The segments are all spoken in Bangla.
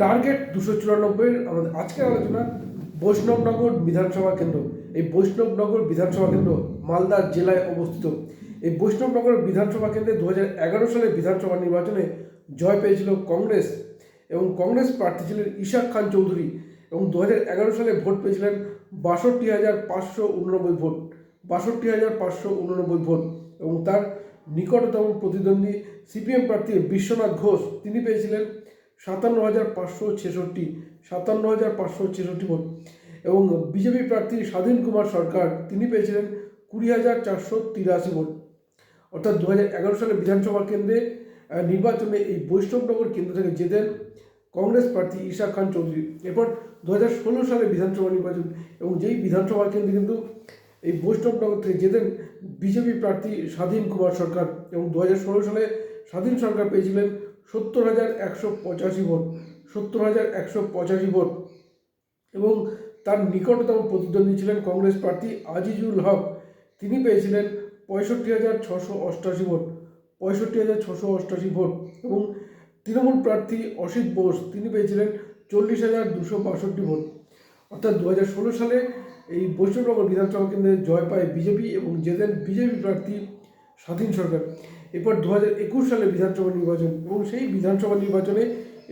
টার্গেট দুশো চুরানব্বইয়ের আমাদের আজকের আলোচনা বৈষ্ণবনগর বিধানসভা কেন্দ্র। এই বৈষ্ণবনগর বিধানসভা কেন্দ্র মালদা জেলায় অবস্থিত। এই বৈষ্ণবনগর বিধানসভা কেন্দ্রে দু এগারো সালে বিধানসভা নির্বাচনে জয় পেয়েছিল কংগ্রেস এবং কংগ্রেস প্রার্থী ছিলেন ইশাক খান চৌধুরী এবং দু এগারো সালে ভোট পেয়েছিলেন বাষট্টি হাজার পাঁচশো উননব্বই ভোট। বাষট্টি হাজার পাঁচশো উননব্বই ভোট এবং তার নিকটতম প্রতিদ্বন্দ্বী সিপিএম প্রার্থী বিশ্বনাথ ঘোষ, তিনি পেয়েছিলেন সাতান্ন হাজার পাঁচশো ছেষট্টি সাতান্ন হাজার পাঁচশো ছেষট্টি ভোট। এবং বিজেপি প্রার্থী স্বাধীন কুমার সরকার, তিনি পেয়েছিলেন কুড়ি হাজার চারশো তিরাশি ভোট। অর্থাৎ দু হাজার এগারো সালে বিধানসভা কেন্দ্রে নির্বাচনে এই বৈষ্ণবনগর কেন্দ্র থেকে জেতেন কংগ্রেস প্রার্থী ঈশা খান চৌধুরী। এরপর দু হাজার ষোলো সালে বিধানসভা নির্বাচন এবং যেই বিধানসভা কেন্দ্রে কিন্তু এই বৈষ্ণবনগর থেকে জেতেন বিজেপি প্রার্থী স্বাধীন কুমার সরকার। এবং দু হাজার ষোলো সালে স্বাধীন সরকার পেয়েছিলেন সত্তর হাজার একশো পঁচাশি ভোট, সত্তর হাজার একশো পঁচাশি ভোট এবং তার নিকটতম প্রতিদ্বন্দ্বী ছিলেন কংগ্রেস প্রার্থী আজিজুল হক। তিনি পেয়েছিলেন পঁয়ষট্টি হাজার ছশো অষ্টাশি ভোট, পঁয়ষট্টি হাজার ছশো অষ্টাশি ভোট এবং তৃণমূল প্রার্থী অসিত বোস, তিনি পেয়েছিলেন চল্লিশ হাজার দুশো বাষট্টি ভোট। অর্থাৎ দু হাজার ষোলো সালে এই বৈষ্ণবনগর বিধানসভা কেন্দ্রে জয় পায় বিজেপি এবং জেতেন বিজেপি প্রার্থী স্বাধীন সরকার। এরপর দু হাজার একুশ সালে বিধানসভা নির্বাচন এবং সেই বিধানসভা নির্বাচনে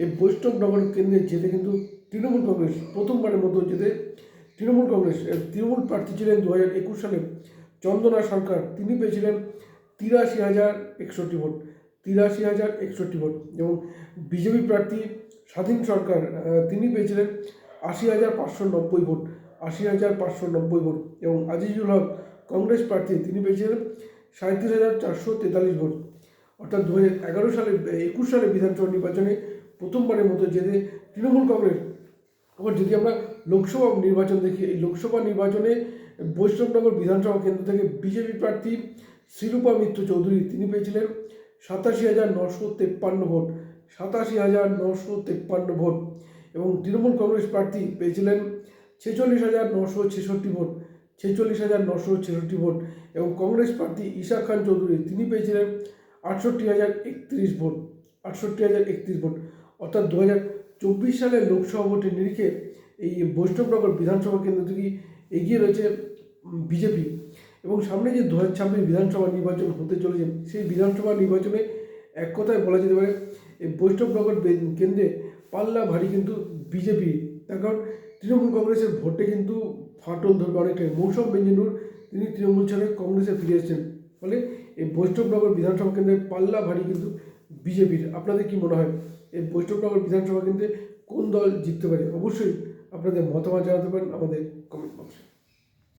এই বৈষ্ণবনগর কেন্দ্রে যেতে কিন্তু তৃণমূল কংগ্রেস প্রথমবারের মতো যেতে তৃণমূল কংগ্রেস তৃণমূল প্রার্থী ছিলেন দু হাজার একুশ সালে চন্দনা সরকার। তিনি পেয়েছিলেন তিরাশি হাজার একষট্টি ভোট, তিরাশি হাজার একষট্টি ভোট এবং বিজেপি প্রার্থী স্বাধীন সরকার তিনি পেয়েছিলেন আশি হাজার পাঁচশো নব্বই ভোট, আশি হাজার পাঁচশো নব্বই ভোট এবং আজিজুল হক কংগ্রেস প্রার্থী, তিনি পেয়েছিলেন সাঁত্রিশ হাজার চারশো তেতাল্লিশ ভোট। অর্থাৎ দু হাজার এগারো সালে, একুশ সালে বিধানসভা নির্বাচনে প্রথমবারের মতো যেতে তৃণমূল কংগ্রেস। আবার যদি আমরা লোকসভা নির্বাচন দেখি, এই লোকসভা নির্বাচনে বৈষ্ণবনগর বিধানসভা কেন্দ্র থেকে বিজেপি প্রার্থী শিরূপা মিত্র চৌধুরী, তিনি পেয়েছিলেন সাতাশি হাজার নশো তেপ্পান্ন ভোট। সাতাশি হাজার নশো তেপ্পান্ন ভোট। এবং তৃণমূল কংগ্রেস প্রার্থী পেয়েছিলেন ছেচল্লিশ হাজার নশো ছেষট্টি ভোট। ছেচল্লিশ হাজার নশো ছেষট্টি ভোট এবং কংগ্রেস প্রার্থী ঈশা খান চৌধুরী, তিনি পেয়েছিলেন আটষট্টি হাজার একত্রিশ ভোট, আটষট্টি হাজার একত্রিশ ভোট। অর্থাৎ দু হাজার চব্বিশ সালের লোকসভা ভোটের নিরিখে এই বৈষ্ণবনগর বিধানসভা কেন্দ্র থেকে এগিয়ে রয়েছে বিজেপি এবং সামনে যে দু হাজার ছাব্বিশ বিধানসভা নির্বাচন হতে চলেছে, সেই বিধানসভা নির্বাচনে এক কথায় বলা যেতে পারে, এই বৈষ্ণবনগর কেন্দ্রে পাল্লা ভারী কিন্তু বিজেপি। তার কারণ তৃণমূল কংগ্রেসের ভোটে কিন্তু ফাটল ধরবে অনেকটাই। মৌসুম বেঞ্জিনুর, তিনি তৃণমূল ছেড়ে কংগ্রেসে ফিরে এসেছেন। ফলে এই বৈষ্ণবনগর বিধানসভা কেন্দ্রে পাল্লা ভারী কিন্তু বিজেপির। আপনাদের কি মনে হয়, এই বৈষ্ণবনগর বিধানসভা কেন্দ্রে কোন দল জিততে পারে? অবশ্যই আপনাদের মতামত জানাতে পারেন আমাদের কমেন্ট বক্সে